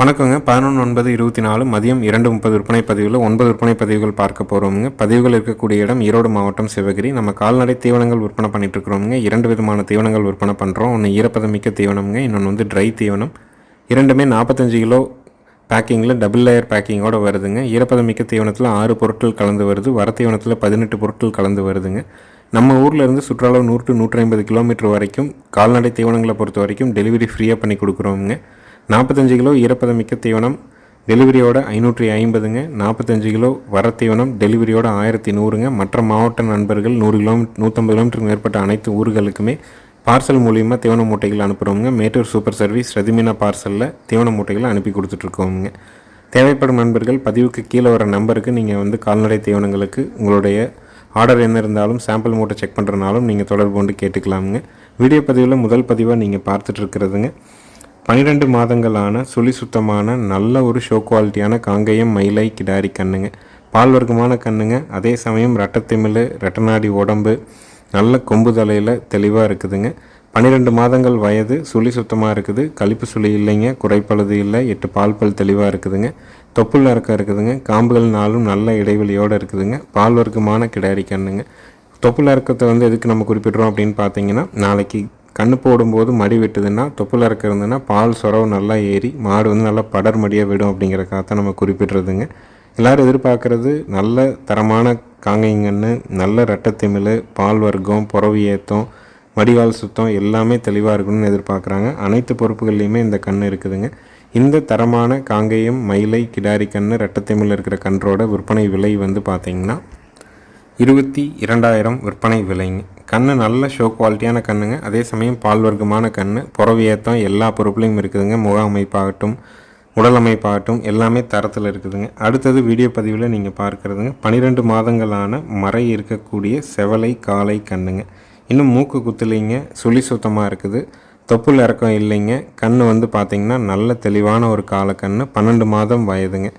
வணக்கங்க. பதினொன்று ஒன்பது இருபத்தி நாலு மதியம் இரண்டு முப்பது விற்பனை பதிவில் ஒன்பது விற்பனை பதிவுகள் பார்க்க போகிறோமுங்க பதிவுகள் இருக்கக்கூடிய இடம் ஈரோடு மாவட்டம் சிவகிரி. நம்ம கால்நடை தீவனங்கள் விற்பனை பண்ணிட்டு இருக்கிறோமுங்க இரண்டு விதமான தீவனங்கள் விற்பனை பண்ணுறோம் ஒன்று ஈரப்பதமிக்க தீவனம்ங்க இன்னொன்று வந்து ட்ரை தீவனம். இரண்டுமே நாற்பத்தஞ்சு கிலோ பேக்கிங்கில் டபுள் லேயர் பேக்கிங்கோட வருதுங்க. ஈரப்பதமிக்க தீவனத்தில் ஆறு பொருட்கள் கலந்து வருது. வர தீவனத்தில் பதினெட்டு பொருட்கள் கலந்து வருதுங்க. நம்ம ஊரில் இருந்து சுற்றளவு நூறு டு நூற்றி ஐம்பது கிலோமீட்டர் வரைக்கும் கால்நடை தீவனங்களை பொறுத்த வரைக்கும் டெலிவரி ஃப்ரீயாக பண்ணி கொடுக்குறோமுங்க. நாற்பத்தஞ்சு கிலோ ஈரப்பதமிக்க தீவனம் டெலிவரியோட ஐநூற்றி ஐம்பதுங்க. நாற்பத்தஞ்சு கிலோ வர தீவனம் டெலிவரியோட ஆயிரத்தி நூறுங்க. மற்ற மாவட்ட நண்பர்கள் நூறு கிலோமீட்டர் நூற்றம்பது கிலோமீட்டருக்கு மேற்பட்ட அனைத்து ஊர்களுக்குமே பார்சல் மூலியமாக தீவன மூட்டைகள் அனுப்புகிறோங்க மேட்டூர் சூப்பர் சர்வீஸ் ரதிமினா பார்சலில் தீவன மூட்டைகளை அனுப்பி கொடுத்துட்ருக்கோங்க தேவைப்படும் நண்பர்கள் பதிவுக்கு கீழே வர நம்பருக்கு நீங்கள் வந்து கால்நடை தீவனங்களுக்கு உங்களுடைய ஆர்டர் என்ன இருந்தாலும் சாம்பிள் மூட்டை செக் பண்ணுறனாலும் நீங்கள் தொடர்பு கொண்டு கேட்டுக்கலாமுங்க. வீடியோ பதிவில் முதல் பதிவாக நீங்கள் பார்த்துட்ருக்கிறதுங்க. பன்னிரெண்டு மாதங்களான சுழி சுத்தமான நல்ல ஒரு ஷோ குவாலிட்டியான காங்கேயம் மயிலை கிடாரி கண்ணுங்க. பால் வர்க்கமான கண்ணுங்க. அதே சமயம் ரெட்டத்திமிழ் ரெட்டநாடி உடம்பு நல்ல கொம்பு தலையில் தெளிவாக இருக்குதுங்க. பன்னிரெண்டு மாதங்கள் வயது சுழி சுத்தமாக இருக்குது. கழிப்பு சுழி இல்லைங்க. குறைப்பழுது இல்லை. எட்டு பால் பல் தெளிவாக இருக்குதுங்க. தொப்புள் இறக்கம் இருக்குதுங்க. காம்புகள் நாளும் நல்ல இடைவெளியோடு இருக்குதுங்க. பால் வர்க்கமான கிடாரி கண்ணுங்க. தொப்புள் இறக்கத்தை வந்து எதுக்கு நம்ம குறிப்பிட்றோம் அப்படின்னு பார்த்தீங்கன்னா நாளைக்கு கண்ணு போடும்போது மடி வெட்டுதுன்னா தொப்புல இறக்க பால் சொரவு நல்லா ஏறி மாடு வந்து நல்லா படர் மடியாக விடும் அப்படிங்கிறக்காக தான் நம்ம குறிப்பிட்றதுங்க. எல்லோரும் எதிர்பார்க்குறது நல்ல தரமான காங்கைங்கன்னு நல்ல ரெட்டத்திமிழ் பால் வர்க்கம் புறவி ஏத்தம் வடிவால் சுத்தம் எல்லாமே தெளிவாக இருக்கணும்னு எதிர்பார்க்குறாங்க. அனைத்து பொறுப்புகள்லையுமே இந்த கண் இருக்குதுங்க. இந்த தரமான காங்கேயம் மயிலை கிடாரி கன்று ரெட்டத்திமிழ் இருக்கிற கன்றோட விற்பனை விலை வந்து பார்த்திங்கன்னா இருபத்தி இரண்டாயிரம் விற்பனை விலைங்க. கன்று நல்ல ஷோ குவாலிட்டியான கண்ணுங்க. அதே சமயம் பால் வர்க்கமான கன்று ஏற்றம் எல்லா பொருட்களையும் இருக்குதுங்க. முக அமைப்பாகட்டும் உடல் அமைப்பாகட்டும் எல்லாமே தரத்தில் இருக்குதுங்க. அடுத்தது வீடியோ பதிவில் நீங்கள் பார்க்குறதுங்க. பன்னிரெண்டு மாதங்களான மறை இருக்கக்கூடிய செவலை காலை கண்ணுங்க. இன்னும் மூக்கு குத்துலிங்க. சுழி சுத்தமாக இருக்குது. தொப்புள் இறக்கம் இல்லைங்க. கண் வந்து பார்த்திங்கன்னா நல்ல தெளிவான ஒரு காலக்கண்ணு. பன்னெண்டு மாதம் வயதுங்க.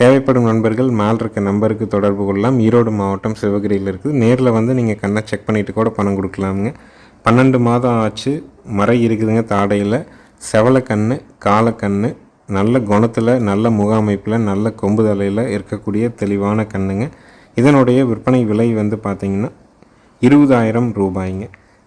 தேவைப்படும் நண்பர்கள் மேல் இருக்க நம்பருக்கு தொடர்பு கொள்ளலாம் ஈரோடு மாவட்டம் சிவகிரியில் இருக்குது. நேரில் வந்து நீங்கள் கண்ணை செக் பண்ணிவிட்டு கூட பணம் கொடுக்கலாமுங்க. பன்னெண்டு மாதம் ஆச்சு. மறை இருக்குதுங்க தாடையில். செவலை கண்ணு காலக்கண்ணு நல்ல குணத்தில் நல்ல முகாமைப்பில் நல்ல கொம்பு தலையில் இருக்கக்கூடிய தெளிவான கண்ணுங்க. இதனுடைய விற்பனை விலை வந்து பார்த்திங்கன்னா இருபதாயிரம் ரூபாய்ங்க.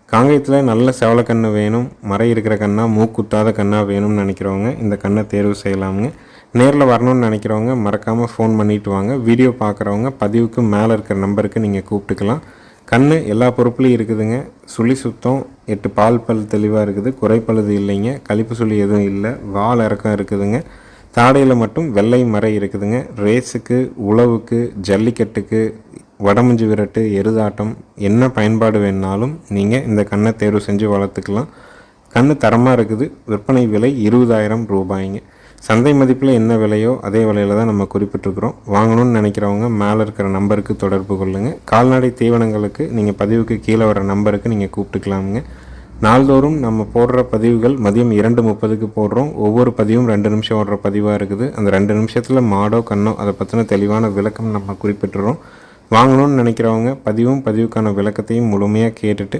காங்கயத்தில் நல்ல செவலக்கண்ணு வேணும். மறை இருக்கிற கண்ணாக மூக்குத்தாத கண்ணாக வேணும்னு நினைக்கிறவங்க இந்த கண்ணை தேர்வு செய்யலாமுங்க. நேரில் வரணும்னு நினைக்கிறவங்க மறக்காமல் ஃபோன் பண்ணிவிட்டு வாங்க. வீடியோ பார்க்குறவங்க பதிவுக்கு மேலே இருக்கிற நம்பருக்கு நீங்கள் கூப்பிட்டுக்கலாம். கண் எல்லா பொறுப்புலையும் இருக்குதுங்க. சுழி சுத்தம் எட்டு பால் பல் தெளிவாக இருக்குது. குறைப்பழுது இல்லைங்க. கழிப்பு சுழி எதுவும் இல்லை. வால் இறக்கம் இருக்குதுங்க. தாடையில் மட்டும் வெள்ளை மறை இருக்குதுங்க. ரேஸுக்கு உழவுக்கு ஜல்லிக்கட்டுக்கு வடமஞ்சு விரட்டு எருதாட்டம் என்ன பயன்பாடு வேணுனாலும் நீங்கள் இந்த கண்ணை தேர்வு செஞ்சு வளர்த்துக்கலாம். கண் தரமாக இருக்குது. விற்பனை விலை இருபதாயிரம் ரூபாய்ங்க. சந்தை மதிப்பில் என்ன விலையோ அதே விலையில் தான் நம்ம குறிப்பிட்டிருக்கிறோம். வாங்கணும்னு நினைக்கிறவங்க மேலே இருக்கிற நம்பருக்கு தொடர்பு கொள்ளுங்கள் கால்நடை தீவனங்களுக்கு நீங்கள் பதிவுக்கு கீழே வர நம்பருக்கு நீங்கள் கூப்பிட்டுக்கலாமுங்க. நாள்தோறும் நம்ம போடுற பதிவுகள் மதியம் இரண்டு முப்பதுக்கு போடுறோம். ஒவ்வொரு பதிவும் ரெண்டு நிமிஷம் ஓடுற பதிவாக இருக்குது. அந்த ரெண்டு நிமிஷத்தில் மாடோ கண்ணோ அதை பற்றின தெளிவான விளக்கம் நம்ம குறிப்பிட்டுறோம். வாங்கணும்னு நினைக்கிறவங்க பதிவும் பதிவுக்கான விளக்கத்தையும் முழுமையாக கேட்டுட்டு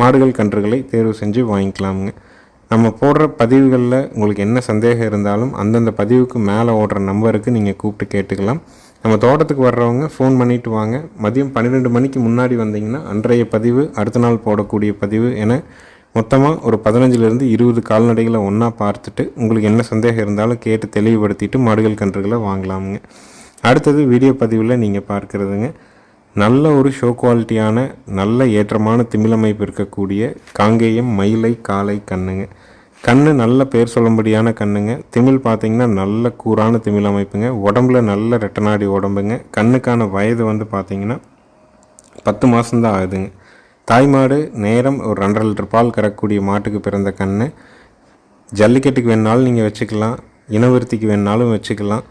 மாடுகள் கன்றுகளை தேர்வு செஞ்சு வாங்கிக்கலாமுங்க. நம்ம போடுற பதிவுகளில் உங்களுக்கு என்ன சந்தேகம் இருந்தாலும் அந்தந்த பதிவுக்கு மேலே ஓடுற நம்பருக்கு நீங்கள் கூப்பிட்டு கேட்டுக்கலாம். நம்ம தோட்டத்துக்கு வர்றவங்க ஃபோன் பண்ணிவிட்டு வாங்க. மதியம் பன்னிரெண்டு மணிக்கு முன்னாடி வந்தீங்கன்னா அன்றைய பதிவு அடுத்த நாள் போடக்கூடிய பதிவு என மொத்தமாக ஒரு பதினஞ்சுலேருந்து இருபது கால்நடைகளை ஒன்றா பார்த்துட்டு உங்களுக்கு என்ன சந்தேகம் இருந்தாலும் கேட்டு தெளிவுபடுத்திட்டு மாடுகள் கன்றுகளை வாங்கலாமுங்க. அடுத்தது வீடியோ பதிவில் நீங்கள் பார்க்குறதுங்க. நல்ல ஒரு ஷோ குவாலிட்டியான நல்ல ஏற்றமான திமிழமைப்பு இருக்கக்கூடிய காங்கேயம் மயிலை காலை கண்ணுங்க. கண்ணு நல்ல பேர் சொல்லும்படியான கண்ணுங்க. திமிழ் பார்த்தீங்கன்னா நல்ல கூரான திமிழ் அமைப்புங்க. உடம்புல நல்ல ரெட்டநாடி உடம்புங்க. கண்ணுக்கான வயது வந்து பார்த்தீங்கன்னா பத்து மாதம்தான் ஆகுதுங்க. தாய்மாடு நேரம் ஒரு ரெண்டரை லிட்டர் பால் கறக்கூடிய மாட்டுக்கு பிறந்த கண்ணு. ஜல்லிக்கட்டுக்கு வேணாலும் நீங்கள் வச்சுக்கலாம். இனவிருத்திக்கு வேணாலும் வச்சுக்கலாம்.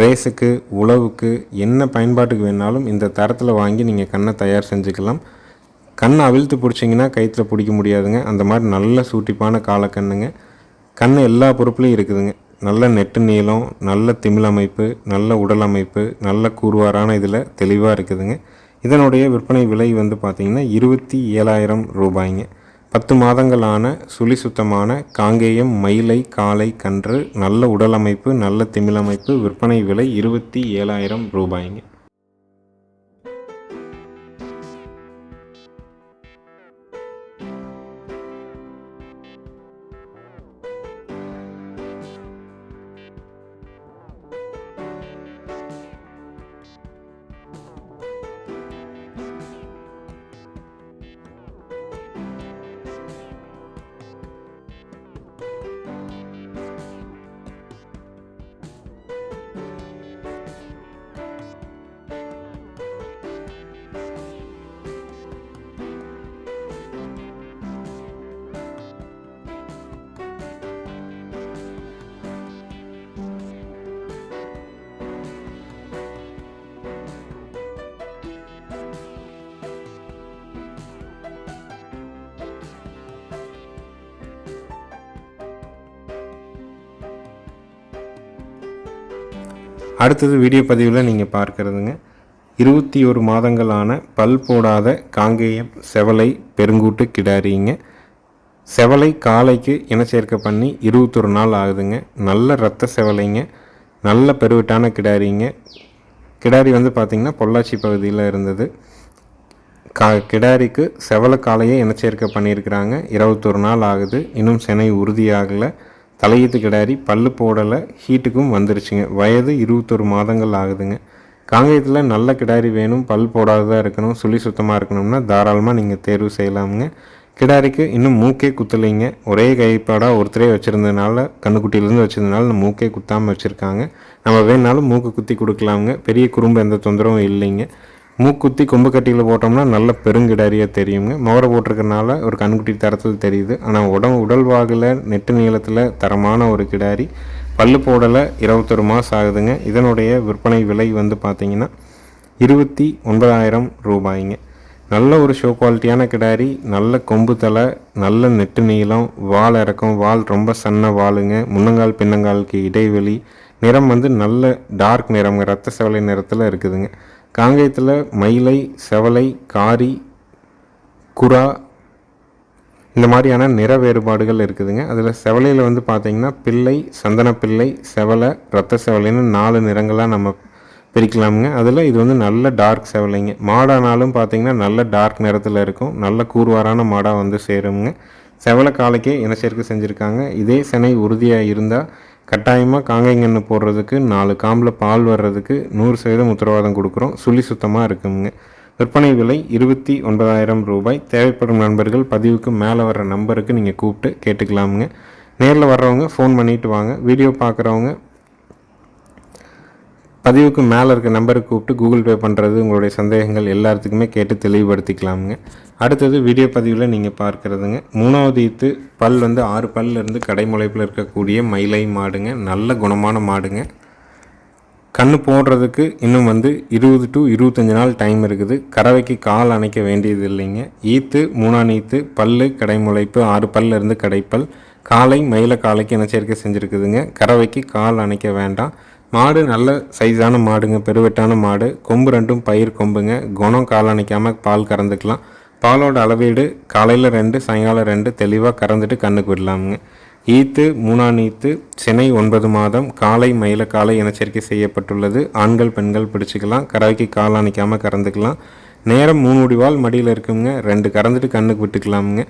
ரேஸுக்கு உழவுக்கு என்ன பயன்பாட்டுக்கு வேணாலும் இந்த தரத்தில் வாங்கி நீங்கள் கண்ணை தயார் செஞ்சுக்கலாம். கண்ணை அவிழ்த்து பிடிச்சிங்கன்னா கயிற்றில் பிடிக்க முடியாதுங்க. அந்த மாதிரி நல்ல சூட்டிப்பான காலக்கண்ணுங்க கண் எல்லா பொறுப்புலையும் இருக்குதுங்க. நல்ல நெட்டு நீளம் நல்ல திமிழ் அமைப்பு நல்ல உடல் அமைப்பு நல்ல கூறுவாரான இதில் தெளிவாக இருக்குதுங்க. இதனுடைய விற்பனை விலை வந்து பார்த்திங்கன்னா இருபத்தி ஏழாயிரம் ரூபாய்ங்க. பத்து மாதங்களான சுழி சுத்தமான காங்கேயம் மயிலை காலை கன்று நல்ல உடல் அமைப்பு நல்ல திமிழமைப்பு விற்பனை விலை இருபத்தி ஏழாயிரம் ரூபாய்ங்க. அடுத்தது வீடியோ பதிவில் நீங்கள் பார்க்குறதுங்க. இருபத்தி ஒரு மாதங்களான பல் போடாத காங்கேயம் செவலை பெருங்கூட்டு கிடாரிங்க. செவலை காலைக்கு இனச்சேர்க்க பண்ணி இருபத்தொரு நாள் ஆகுதுங்க. நல்ல ரத்த செவலைங்க. நல்ல பெருவிட்டான கிடாரிங்க. கிடாரி வந்து பார்த்திங்கன்னா பொள்ளாச்சி பகுதியில் இருந்தது. கா கிடாரிக்கு செவல காலையே இனச்சேர்க்கை பண்ணியிருக்கிறாங்க. இருபத்தொரு நாள் ஆகுது. இன்னும் செனை உறுதியாகலை. தலையீத்து கிடாரி பல்லு போடலை ஹீட்டுக்கும் வந்துருச்சுங்க. வயது இருபத்தொரு மாதங்கள் ஆகுதுங்க. காங்கேயத்தில் நல்ல கிடாரி வேணும் பல் போடாததாக இருக்கணும் சுழி சுத்தமாக இருக்கணும்னா தாராளமாக நீங்கள் தேர்வு செய்யலாமுங்க. கிடாரிக்கு இன்னும் மூக்கே குத்தலைங்க. ஒரே கைப்பாடாக ஒருத்தரே வச்சுருந்ததுனால கண்ணுக்குட்டியிலேருந்து வச்சுருந்தனால மூக்கே குத்தாமல் வச்சுருக்காங்க. நம்ம வேணாலும் மூக்கு குத்தி கொடுக்கலாமுங்க. பெரிய குறும்பு எந்த தொந்தரவும் இல்லைங்க. மூக்குத்தி கொம்பு கட்டியில் போட்டோம்னா நல்ல பெருங்கிடாரியாக தெரியுங்க. முகரை போட்டிருக்கனால ஒரு கண்குட்டி தரத்தில் தெரியுது. ஆனால் உடம்பு உடல் வாகில் நெட்டு நீளத்தில் தரமான ஒரு கிடாரி. பல்லு போடலை இருபத்தொரு மாதம் ஆகுதுங்க. இதனுடைய விற்பனை விலை வந்து பார்த்திங்கன்னா இருபத்தி ஒன்பதாயிரம் ரூபாய்ங்க. நல்ல ஒரு ஷோ குவாலிட்டியான கிடாரி நல்ல கொம்பு தலை நல்ல நெட்டு நீளம் வால் இறக்கம் வால் ரொம்ப சன்ன வாளுங்க. முன்னங்கால் பின்னங்காலுக்கு இடைவெளி. நிறம் வந்து நல்ல டார்க் நிறம் ரத்த செவலை நிறத்தில் இருக்குதுங்க. காங்கேயத்தில் மயிலை செவலை காரி குரா இந்த மாதிரியான நிற வேறுபாடுகள் இருக்குதுங்க. அதில் செவலையில் வந்து பார்த்திங்கன்னா பிள்ளை சந்தன பிள்ளை செவலை ரத்த செவலைன்னு நாலு நிறங்களாக நம்ம பிரிக்கலாமுங்க. அதில் இது வந்து நல்ல டார்க் செவலைங்க. மாடானாலும் பார்த்திங்கன்னா நல்ல டார்க் நிறத்தில் இருக்கும். நல்ல கூர்வாரான மாடாக வந்து சேருங்க செவலை காலைக்கே இனச்சேர்க்கை செஞ்சுருக்காங்க. இதே செனை உறுதியாக இருந்தால் கட்டாயமாக காங்கைங்கன்று போடுறதுக்கு நாலு காம்பில் பால் வர்றதுக்கு நூறு சதவீதம் உத்தரவாதம் கொடுக்குறோம். சுழி சுத்தமாக இருக்குங்க. விற்பனை விலை இருபத்தி ஒன்பதாயிரம் ரூபாய். தேவைப்படும் நண்பர்கள் பதிவுக்கு மேலே வர்ற நம்பருக்கு நீங்கள் கூப்பிட்டு கேட்டுக்கலாமுங்க. நேரில் வர்றவங்க ஃபோன் பண்ணிவிட்டு வாங்க. வீடியோ பார்க்குறவங்க பதிவுக்கு மேலே இருக்க நம்பருக்கு கூப்பிட்டு கூகுள் பே பண்ணுறது உங்களுடைய சந்தேகங்கள் எல்லாத்துக்குமே கேட்டு தெளிவுபடுத்திக்கலாமுங்க. அடுத்தது வீடியோ பதிவில் நீங்கள் பார்க்குறதுங்க. மூணாவது ஈத்து பல் வந்து ஆறு பல்லிருந்து கடைமுளைப்பில் இருக்கக்கூடிய மயிலை மாடுங்க. நல்ல குணமான மாடுங்க. கண்ணு போடுறதுக்கு இன்னும் வந்து இருபது டு இருபத்தஞ்சி நாள் டைம் இருக்குது. கறவைக்கு கால் அணைக்க வேண்டியது இல்லைங்க. ஈத்து மூணாம் ஈத்து பல் கடைமுளைப்பு ஆறு பல்லிருந்து கடைப்பல். காலை மயில காலைக்கு இனச்சேர்க்கை செஞ்சுருக்குதுங்க. கறவைக்கு கால் அணைக்க வேண்டாம். மாடு நல்ல சைஸான மாடுங்க பெருவெட்டான மாடு. கொம்பு ரெண்டும் பயிர் கொம்புங்க. குணம் கால் பால் கறந்துக்கலாம். பாலோட அளவீடு காலையில் ரெண்டு சாயங்காலம் ரெண்டு தெளிவாக கறந்துட்டு கண்ணுக்கு விடலாமுங்க. ஈத்து மூணாம் ஈத்து சினை ஒன்பது மாதம் காலை மயில காலை இனச்சரிக்கை செய்யப்பட்டுள்ளது. ஆண்கள் பெண்கள் பிடிச்சிக்கலாம். கறவைக்கு கால் அணைக்காமல் கறந்துக்கலாம். நேரம் மூணு முடிவால் மடியில் இருக்குங்க. ரெண்டு கறந்துட்டு கண்ணுக்கு விட்டுக்கலாமுங்க.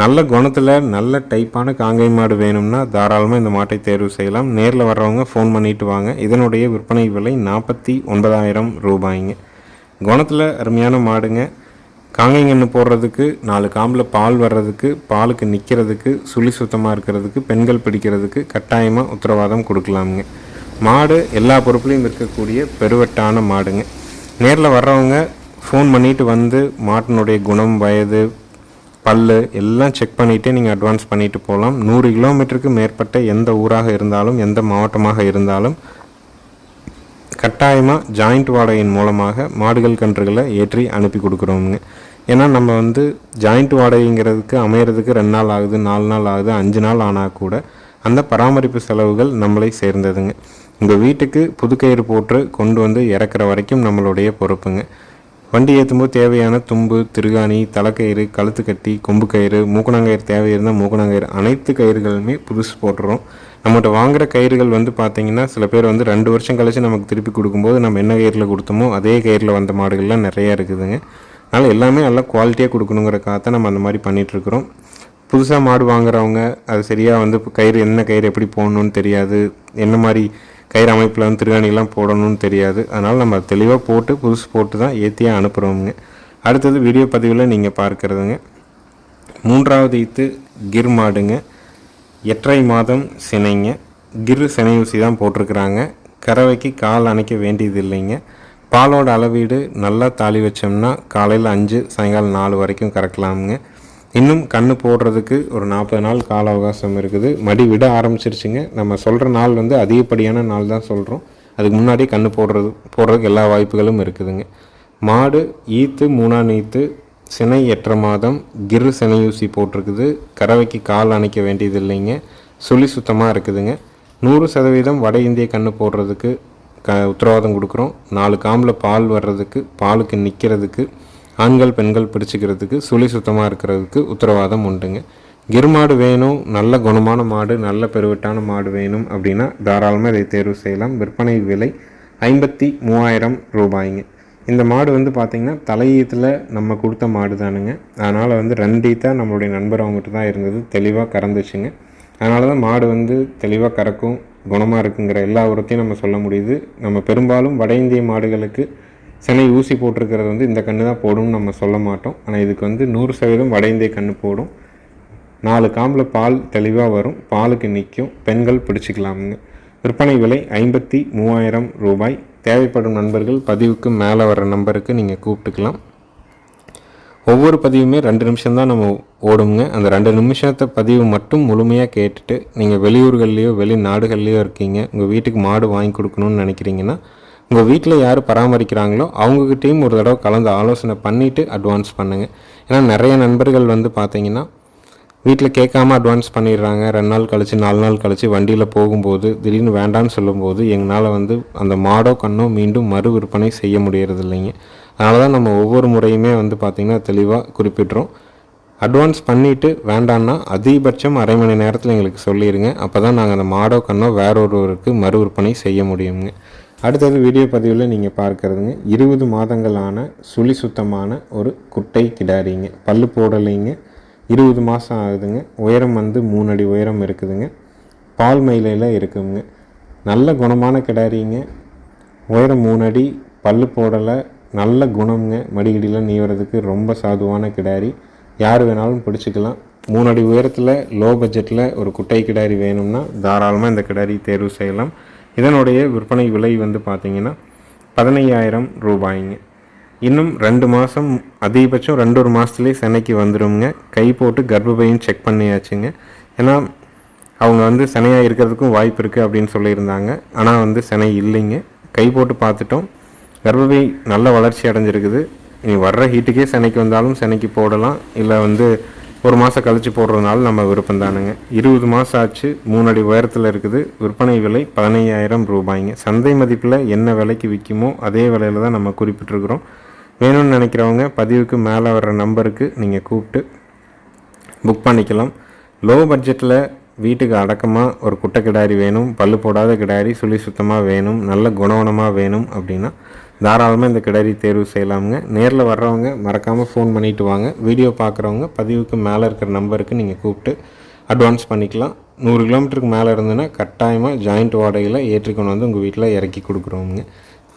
நல்ல குணத்தில் நல்ல டைப்பான காங்கை மாடு வேணும்னா தாராளமாக இந்த மாட்டை தேர்வு செய்யலாம். நேரில் வர்றவங்க ஃபோன் பண்ணிட்டு வாங்க. இதனுடைய விற்பனை விலை நாற்பத்தி ஒன்பதாயிரம் ரூபாய்ங்க. குணத்தில் அருமையான மாடுங்க. காங்கைங்கன்று போடுறதுக்கு நாலு காம்பில் பால் வர்றதுக்கு பாலுக்கு நிற்கிறதுக்கு சுழி சுத்தமாக இருக்கிறதுக்கு பெண்கள் பிடிக்கிறதுக்கு கட்டாயமாக உத்தரவாதம் கொடுக்கலாமுங்க. மாடு எல்லா பொறுப்புலையும் இருக்கக்கூடிய பெருவட்டான மாடுங்க. நேரில் வர்றவங்க ஃபோன் பண்ணிவிட்டு வந்து மாட்டினுடைய குணம் வயது பல் எல்லாம் செக் பண்ணிவிட்டு நீங்கள் அட்வான்ஸ் பண்ணிவிட்டு போகலாம் நூறு கிலோமீட்டருக்கு மேற்பட்ட எந்த ஊராக இருந்தாலும் எந்த மாவட்டமாக இருந்தாலும் கட்டாயமாக ஜாயிண்ட் வாடகையின் மூலமாக மாடுகள் கன்றுகளை ஏற்றி அனுப்பி கொடுக்குறோங்க ஏன்னா நம்ம வந்து ஜாயிண்ட் வாடகைங்கிறதுக்கு அமையிறதுக்கு ரெண்டு நாள் ஆகுது நாலு நாள் ஆகுது அஞ்சு நாள் ஆனால் கூட அந்த பராமரிப்பு செலவுகள் நம்மளை சேர்ந்ததுங்க. உங்கள் வீட்டுக்கு புதுக்கயிறு போட்டு கொண்டு வந்து இறக்குற வரைக்கும் நம்மளுடைய பொறுப்புங்க. வண்டி ஏற்றும்போது தேவையான தும்பு திருகாணி தலைக்கயிறு கழுத்து கட்டி கொம்பு கயிறு மூக்கணாங்கயிறு தேவை இருந்தால் மூக்கணாங்கயிறு. அனைத்து கயிறுகளுமே புதுசு போட்டுறோம். நம்மகிட்ட வாங்குகிற கயிறுகள் வந்து பார்த்திங்கன்னா சில பேர் வந்து ரெண்டு வருஷம் கழிச்சு நமக்கு திருப்பி கொடுக்கும்போது நம்ம என்ன கயிறில் கொடுத்தோமோ அதே கயிறில் வந்த மாடுகள்லாம் நிறையா இருக்குதுங்க. அதனால் எல்லாமே நல்லா குவாலிட்டியாக கொடுக்கணுங்கிற காத்த நம்ம அந்த மாதிரி பண்ணிகிட்ருக்குறோம் புதுசாக மாடு வாங்குறவங்க அது சரியாக வந்து கயிறு என்ன கயிறு எப்படி போடணும்னு தெரியாது. என்ன மாதிரி கயிறு அமைப்பில் வந்து திருகாணிலாம் போடணும்னு தெரியாது. அதனால் நம்ம தெளிவாக போட்டு புதுசு போட்டு தான் ஏற்றியாக அனுப்புகிறோமுங்க அடுத்தது வீடியோ பதிவில் நீங்கள் பார்க்குறதுங்க. மூன்றாவது ஈத்து கிர் மாடுங்க. எட்டரை மாதம் சினைங்க. கிர் சினை ஊசி தான் போட்டிருக்கிறாங்க. கறவைக்கு கால் அணைக்க வேண்டியது இல்லைங்க. பாலோட அளவீடு நல்லா தாலி வச்சோம்னா காலையில் அஞ்சு சாயங்காலம் நாலு வரைக்கும் கறக்கலாமுங்க. இன்னும் கண்ணு போடுறதுக்கு ஒரு நாற்பது நாள் கால அவகாசம் இருக்குது. மடி விட ஆரம்பிச்சிருச்சுங்க. நம்ம சொல்கிற நாள் வந்து அதிகப்படியான நாள் தான் சொல்கிறோம் அதுக்கு முன்னாடி கண்ணு போடுறது போடுறதுக்கு எல்லா வாய்ப்புகளும் இருக்குதுங்க. மாடு ஈத்து மூணாம் ஈத்து சினை எற்ற மாதம் கிரு சினையூசி போட்டிருக்குது. கறவைக்கு கால் அணைக்க வேண்டியது இல்லைங்க. சுழி சுத்தமாக இருக்குதுங்க. நூறு சதவீதம் வட இந்திய கண்ணு போடுறதுக்கு க உத்தரவாதம் கொடுக்குறோம். நாலு காம்பில் பால் வர்றதுக்கு பாலுக்கு நிற்கிறதுக்கு ஆண்கள் பெண்கள் பிடிச்சிக்கிறதுக்கு சுழி சுத்தமாக இருக்கிறதுக்கு உத்தரவாதம் உண்டுங்க. கிருமாடு வேணும் நல்ல குணமான மாடு நல்ல பெருவிட்டான மாடு வேணும் அப்படின்னா தாராளமாக இதை தேர்வு செய்யலாம். விற்பனை விலை ஐம்பத்தி மூவாயிரம் ரூபாய்ங்க. இந்த மாடு வந்து பார்த்திங்கன்னா தலையீத்தில் நம்ம கொடுத்த மாடு தானுங்க. அதனால் வந்து ரெண்டீத்தாக நம்மளுடைய நண்பர் அவங்ககிட்ட தான் இருந்தது. தெளிவாக கறந்துச்சுங்க. அதனால தான் மாடு வந்து தெளிவாக கறக்கும் குணமாக இருக்குங்கிற எல்லா உரத்தையும் நம்ம சொல்ல முடியுது. நம்ம பெரும்பாலும் வட இந்திய மாடுகளுக்கு சென்னை ஊசி போட்டிருக்கிறது வந்து இந்த கன்று தான் போடும்னு நம்ம சொல்ல மாட்டோம். ஆனால் இதுக்கு வந்து நூறு சதவீதம் வட இந்திய கன்று போடும். நாலு காம்பில் பால் தெளிவாக வரும். பாலுக்கு நிற்கும் பெண்கள் பிடிச்சிக்கலாம்னு. விற்பனை விலை ஐம்பத்தி மூவாயிரம் ரூபாய். தேவைப்படும் நண்பர்கள் பதிவுக்கு மேலே வர நம்பருக்கு நீங்கள் கூப்பிட்டுக்கலாம். ஒவ்வொரு பதிவுமே ரெண்டு நிமிஷம் தான் நம்ம ஓடுங்க. அந்த ரெண்டு நிமிஷத்தை பதிவு மட்டும் முழுமையாக கேட்டுட்டு நீங்கள் வெளியூர்கள்லேயோ வெளிநாடுகள்லேயோ இருக்கீங்க. உங்கள் வீட்டுக்கு மாடு வாங்கி கொடுக்கணும்னு நினைக்கிறீங்கன்னா உங்கள் வீட்டில் யார் பராமரிக்கிறாங்களோ அவங்கக்கிட்டேயும் ஒரு தடவை கலந்து ஆலோசனை பண்ணிவிட்டு அட்வான்ஸ் பண்ணுங்கள் ஏன்னா நிறைய நண்பர்கள் வந்து பார்த்தீங்கன்னா வீட்டில் கேட்காம அட்வான்ஸ் பண்ணிடுறாங்க. ரெண்டு நாள் கழித்து நாலு நாள் கழித்து வண்டியில் போகும்போது திடீர்னு வேண்டான்னு சொல்லும்போது எங்களால் வந்து அந்த மாடோ கண்ணோ மீண்டும் மறு விற்பனை செய்ய முடியறது இல்லைங்க அதனால தான் நம்ம ஒவ்வொரு முறையுமே வந்து பார்த்திங்கன்னா தெளிவாக குறிப்பிட்றோம். அட்வான்ஸ் பண்ணிவிட்டு வேண்டான்னா அதிகபட்சம் அரை மணி நேரத்தில் எங்களுக்கு சொல்லிடுங்க அப்போ தான் நாங்கள் அந்த மாடோ கண்ணோ வேற ஒருவருக்கு மறு விற்பனை செய்ய முடியுங்க. அடுத்தது வீடியோ பதிவில் நீங்கள் பார்க்குறதுங்க. இருபது மாதங்களான சுழி சுத்தமான ஒரு குட்டை கிடாரிங்க. பல்லு போடலைங்க. இருபது மாதம் ஆகுதுங்க. உயரம் வந்து மூணு அடி உயரம் இருக்குதுங்க. பால் மயிலையில் இருக்குங்க. நல்ல குணமான கிடாரிங்க. உயரம் மூணு அடி பல்லு போடலை நல்ல குணம்ங்க. மடிகடியில் நீவறதுக்கு ரொம்ப சாதுவான கிடாரி. யார் வேணாலும் பிடிச்சிக்கலாம். மூணு அடி உயரத்தில் லோ பட்ஜெட்டில் ஒரு குட்டை கிடாரி வேணும்னா தாராளமாக இந்த கிடாரி தேர்வு செய்யலாம். இதனுடைய விற்பனை விலை வந்து பார்த்திங்கன்னா பதினையாயிரம் ரூபாய்ங்க. இன்னும் ரெண்டு மாதம் அதிகபட்சம் ரெண்டு ஒரு மாதத்துலேயே சென்னைக்கு வந்துடுங்க கை போட்டு கர்ப்பப்பையும் செக் பண்ணியாச்சுங்க. ஏன்னா அவங்க வந்து செனையாக இருக்கிறதுக்கும் வாய்ப்பு இருக்குது அப்படின்னு சொல்லியிருந்தாங்க. ஆனால் வந்து செனை இல்லைங்க. கை போட்டு பார்த்துட்டோம். கர்ப்பப்பை நல்ல வளர்ச்சி அடைஞ்சிருக்குது. இனி வர்ற ஹீட்டுக்கே சென்னைக்கு வந்தாலும் சென்னைக்கு போடலாம். இல்லை வந்து ஒரு மாதம் கழித்து போடுறதுனால நம்ம விருப்பம் தானுங்க. இருபது மாதம் ஆச்சு மூணு அடி உயரத்தில் இருக்குது. விற்பனை விலை பதினையாயிரம் ரூபாய்ங்க. சந்தை மதிப்பில் என்ன விலைக்கு விற்குமோ அதே விலையில் தான் நம்ம குறிப்பிட்டிருக்கிறோம். வேணும்னு நினைக்கிறவங்க பதிவுக்கு மேலே வர்ற நம்பருக்கு நீங்கள் கூப்பிட்டு புக் பண்ணிக்கலாம். லோ பட்ஜெட்டில் வீட்டுக்கு அடக்கமாக ஒரு குட்டை கிடாரி வேணும் பல்லு போடாத கிடாரி சுழி சுத்தமாக வேணும் நல்ல குணவனமாக வேணும் அப்படின்னா தாராளமாக இந்த கிடாரி தேர்வு செய்யலாமுங்க. நேரில் வர்றவங்க மறக்காமல் ஃபோன் பண்ணிவிட்டு வாங்க. வீடியோ பார்க்குறவங்க பதிவுக்கு மேலே இருக்கிற நம்பருக்கு நீங்கள் கூப்பிட்டு அட்வான்ஸ் பண்ணிக்கலாம். நூறு கிலோமீட்டருக்கு மேலே இருந்ததுன்னா கட்டாயமாக ஜாயிண்ட் வாடகையில் ஏற்றிக்கொண்டு வந்து உங்கள் வீட்டில் இறக்கி கொடுக்குறோமுங்க.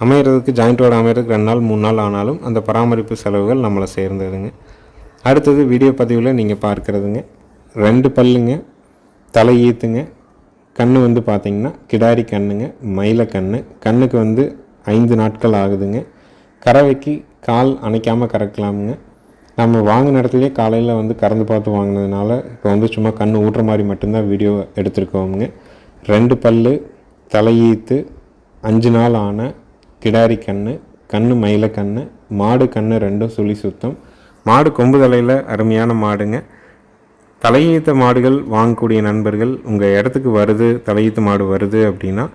அமையிறதுக்கு ஜாயிண்ட் வாடகை அமையிறதுக்கு ரெண்டு நாள் மூணு நாள் ஆனாலும் அந்த பராமரிப்பு செலவுகள் நம்மளை சேர்ந்ததுங்க. அடுத்தது வீடியோ பதிவில் நீங்கள் பார்க்குறதுங்க. ரெண்டு பல்லுங்க தலை ஈத்துங்க. கண் வந்து பார்த்திங்கன்னா கிடாரி கண்ணுங்க மயில கண் கண்ணுக்கு வந்து ஐந்து நாட்கள் ஆகுதுங்க. கறவைக்கு கால் அணைக்காமல் கறக்கலாமுங்க. நம்ம வாங்கின இடத்துலையே காலையில் வந்து கறந்து பார்த்து வாங்கினதுனால இப்போ வந்து சும்மா கண் ஊட்டுற மாதிரி மட்டும்தான் வீடியோ எடுத்துருக்கோமுங்க. ரெண்டு பல்லு தலையீத்து அஞ்சு நாள் ஆன கிடாரி கன்று கண் மயில கண்ணு மாடு கன்று ரெண்டும் சுழி சுத்தம். மாடு கொம்பு தலையில் அருமையான மாடுங்க. தலையீத்த மாடுகள் வாங்கக்கூடிய நண்பர்கள் உங்கள் இடத்துக்கு வருது தலையீத்த மாடு வருது அப்படின்னா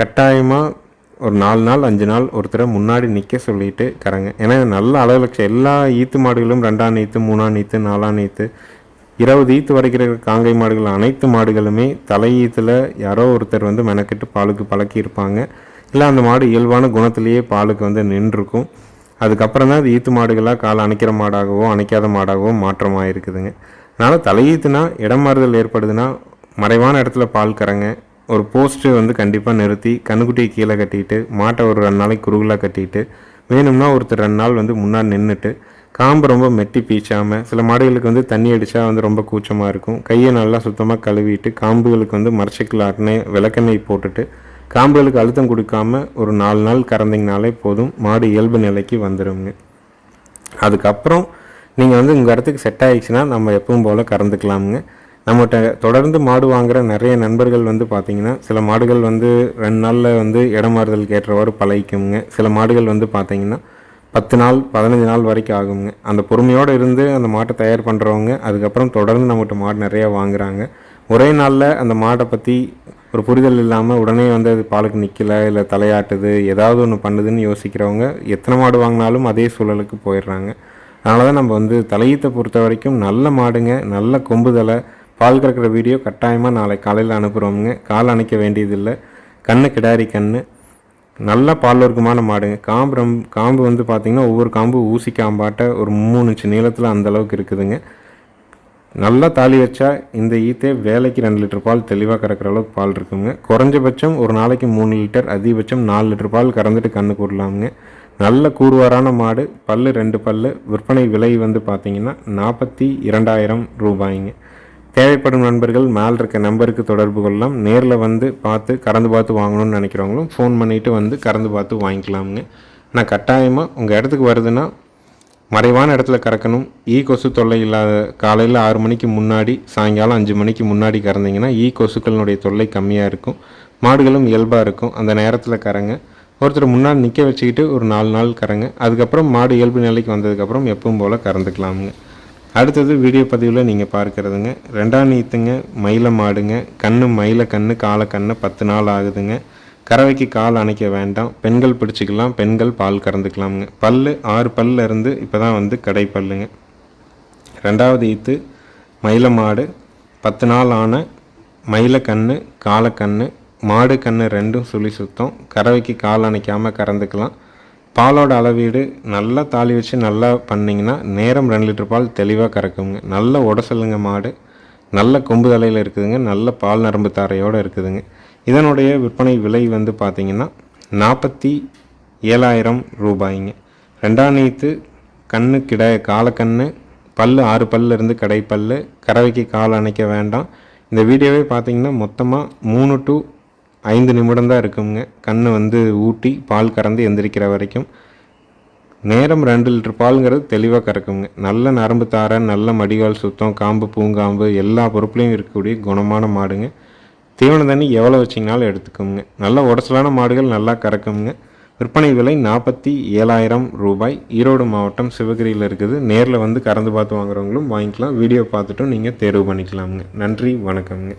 கட்டாயமாக ஒரு நாலு நாள் அஞ்சு நாள் ஒருத்தரை முன்னாடி நிற்க சொல்லிட்டு கறங்க ஏன்னா நல்ல அளவு எல்லா ஈத்து மாடுகளும் ரெண்டாம் நீத்து மூணாம் நீத்து நாலாம் நீத்து இருபது ஈத்து வரைக்கிற காங்கை மாடுகள் அனைத்து மாடுகளுமே தலையீத்தில் யாரோ ஒருத்தர் வந்து மெனக்கெட்டு பாலுக்கு பழக்கியிருப்பாங்க இல்லை அந்த மாடு இயல்பான குணத்திலேயே பாலுக்கு வந்து நின்றுருக்கும் அதுக்கப்புறம் தான் அது ஈத்து மாடுகளாக கால் அணைக்கிற மாடாகவோ அணைக்காத மாடாகவோ மாற்றமாக இருக்குதுங்க அதனால் தலையீத்துனா இடம் மாறுதல் ஏற்படுதுன்னா மறைவான இடத்துல பால் கறங்க ஒரு போஸ்ட்டு வந்து கண்டிப்பாக நிறுத்தி கண்ணுக்குட்டியை கீழே கட்டிட்டு மாட்டை ஒரு ரெண்டு நாளைக்கு குறுகலாக கட்டிட்டு வேணும்னா ஒருத்தர் ரெண்டு நாள் வந்து முன்னாடி நின்றுட்டு காம்பு ரொம்ப மெட்டி பீச்சாமல் சில மாடுகளுக்கு வந்து தண்ணி அடித்தா வந்து ரொம்ப கூச்சமாக இருக்கும். கையை நல்லா சுத்தமாக கழுவிட்டு காம்புகளுக்கு வந்து மரச்சிக்கல் ஆட்டினே விளக்கெண்ணெய் போட்டுட்டு காம்புகளுக்கு அழுத்தம் கொடுக்காம ஒரு நாலு நாள் கறந்தீங்கனாலே போதும் மாடு இயல்பு நிலைக்கு வந்துடுங்க அதுக்கப்புறம் நீங்கள் வந்து உங்கள் இடத்துக்கு செட் ஆகிடுச்சுன்னா நம்ம எப்பவும் போல் கறந்துக்கலாமுங்க. நம்மகிட்ட தொடர்ந்து மாடு வாங்குகிற நிறைய நண்பர்கள் வந்து பார்த்திங்கன்னா சில மாடுகள் வந்து ரெண்டு நாளில் வந்து இடமாறுதலுக்கு ஏற்றவாறு பழகிக்குங்க சில மாடுகள் வந்து பார்த்திங்கன்னா பத்து நாள் பதினஞ்சு நாள் வரைக்கும் ஆகுங்க அந்த பொறுமையோடு இருந்து அந்த மாட்டை தயார் பண்ணுறவங்க அதுக்கப்புறம் தொடர்ந்து நம்மகிட்ட மாடு நிறையா வாங்குகிறாங்க ஒரே நாளில் அந்த மாட்டை பற்றி ஒரு புரிதல் இல்லாமல் உடனே வந்து அது பாலுக்கு நிற்கல இல்லை தலையாட்டுது ஏதாவது ஒன்று பண்ணுதுன்னு யோசிக்கிறவங்க எத்தனை மாடு வாங்கினாலும் அதே சூழலுக்கு போயிடுறாங்க. அதனால தான் நம்ம வந்து தலையீத்தை பொறுத்த வரைக்கும் நல்ல மாடுங்க நல்ல கொம்புதலை பால் கறக்கிற வீடியோ கட்டாயமாக நாளை காலையில் அனுப்புகிறோமுங்க கால் அணைக்க வேண்டியதில்லை. கண்ணு கிடாரி கண்ணு. நல்ல பால் வர்க்கமான மாடுங்க. காம்பு ரொம்ப காம்பு வந்து பார்த்திங்கன்னா ஒவ்வொரு காம்பு ஊசி காம்பாட்ட ஒரு மூணு இன்ச்சு நீளத்தில் அந்தளவுக்கு இருக்குதுங்க. நல்லா தாலி வச்சா இந்த ஈத்தே வேலைக்கு ரெண்டு லிட்டர் பால் தெளிவாக கறக்கிற அளவுக்கு பால் இருக்குங்க. குறைஞ்சபட்சம் ஒரு நாளைக்கு மூணு லிட்டர் அதிகபட்சம் நாலு லிட்டர் பால் கறந்துட்டு கண்ணு கூடலாமுங்க. நல்ல கூறுவாரான மாடு. பல் ரெண்டு பல் விற்பனை விலை வந்து பார்த்திங்கன்னா நாற்பத்தி இரண்டாயிரம் ரூபாய்ங்க. தேவைப்படும் நண்பர்கள் மேல் இருக்க நம்பருக்கு தொடர்பு கொள்ளலாம். நேரில் வந்து பார்த்து கறந்து பார்த்து வாங்கணும்னு நினைக்கிறவங்களும் ஃபோன் பண்ணிவிட்டு வந்து கறந்து பார்த்து வாங்கிக்கலாமுங்க. நான் கட்டாயமாக உங்கள் இடத்துக்கு வருதுன்னா மறைவான இடத்துல கறக்கணும். ஈ கொசு தொல்லை இல்லாத காலையில் ஆறு மணிக்கு முன்னாடி சாயங்காலம் அஞ்சு மணிக்கு முன்னாடி கறந்தீங்கன்னா ஈ கொசுக்களினுடைய தொல்லை கம்மியாக இருக்கும். மாடுகளும் இயல்பாக இருக்கும். அந்த நேரத்தில் கறங்க. ஒருத்தர் முன்னால் நிற்க வச்சுக்கிட்டு ஒரு நாலு நாள் கறங்க. அதுக்கப்புறம் மாடு இயல்பு நிலைக்கு வந்ததுக்கப்புறம் எப்பவும் போல் கறந்துக்கலாமுங்க. அடுத்தது வீடியோ பதிவில் நீங்கள் பார்க்குறதுங்க. ரெண்டாம் நீத்துங்க மயில மாடுங்க. கண்ணு மயில கண்ணு காலை கண்ணு பத்து நாள் ஆகுதுங்க. கறவைக்கு கால் அணைக்க வேண்டாம். பெண்கள் பிடிச்சிக்கலாம் பெண்கள் பால் கறந்துக்கலாமுங்க. பல் ஆறு பல்ல இருந்து இப்போ தான் வந்து கடை பல்லுங்க. ரெண்டாவது ஈத்து மயில மாடு பத்து நாள் ஆன மயில கண்ணு காலக்கண்ணு மாடு கண்ணு ரெண்டும் சுழி சுத்தம். கறவைக்கு கால் அணைக்காமல் கறந்துக்கலாம். பாலோட அளவீடு நல்லா தாலி வச்சு நல்லா பண்ணிங்கன்னா நேரம் ரெண்டு லிட்டர் பால் தெளிவாக கறக்குங்க. நல்ல உடசலுங்க மாடு. நல்ல கொம்பு தலையில் இருக்குதுங்க. நல்ல பால் நரம்பு தாரையோடு இருக்குதுங்க. இதனுடைய விற்பனை விலை வந்து பார்த்திங்கன்னா நாற்பத்தி ஏழாயிரம் ரூபாய்ங்க. ரெண்டாம் நீத்து கண்ணு கிட காலக்கண்ணு பல் ஆறு பல்ல இருந்து கறவைக்கு கால் அணைக்க வேண்டாம். இந்த வீடியோவே பார்த்திங்கன்னா மொத்தமாக மூணு டு ஐந்து நிமிடம் தான் இருக்குங்க. கண் வந்து ஊட்டி பால் கறந்து எந்திரிக்கிற வரைக்கும். நேரம் ரெண்டு லிட்டர் பாலுங்கிறது தெளிவாக கறக்குங்க. நல்ல நரம்பு தார நல்ல மடிகால் சுத்தம் காம்பு பூங்காம்பு எல்லா பொறுப்புலையும் இருக்கக்கூடிய குணமான மாடுங்க. தீவன தண்ணி எவ்வளோ வச்சிங்கனாலும் எடுத்துக்கோங்க. நல்ல உடச்சலான மாடுகள் நல்லா கறக்குங்க. விற்பனை விலை நாற்பத்தி ஏழாயிரம் ரூபாய். ஈரோடு மாவட்டம் சிவகிரியில் இருக்குது. நேரில் வந்து கறந்து பார்த்து வாங்குறவங்களும் வாங்கிக்கலாம். வீடியோ பார்த்துட்டும் நீங்கள் தேர்வு பண்ணிக்கலாமுங்க. நன்றி வணக்கம்ங்க.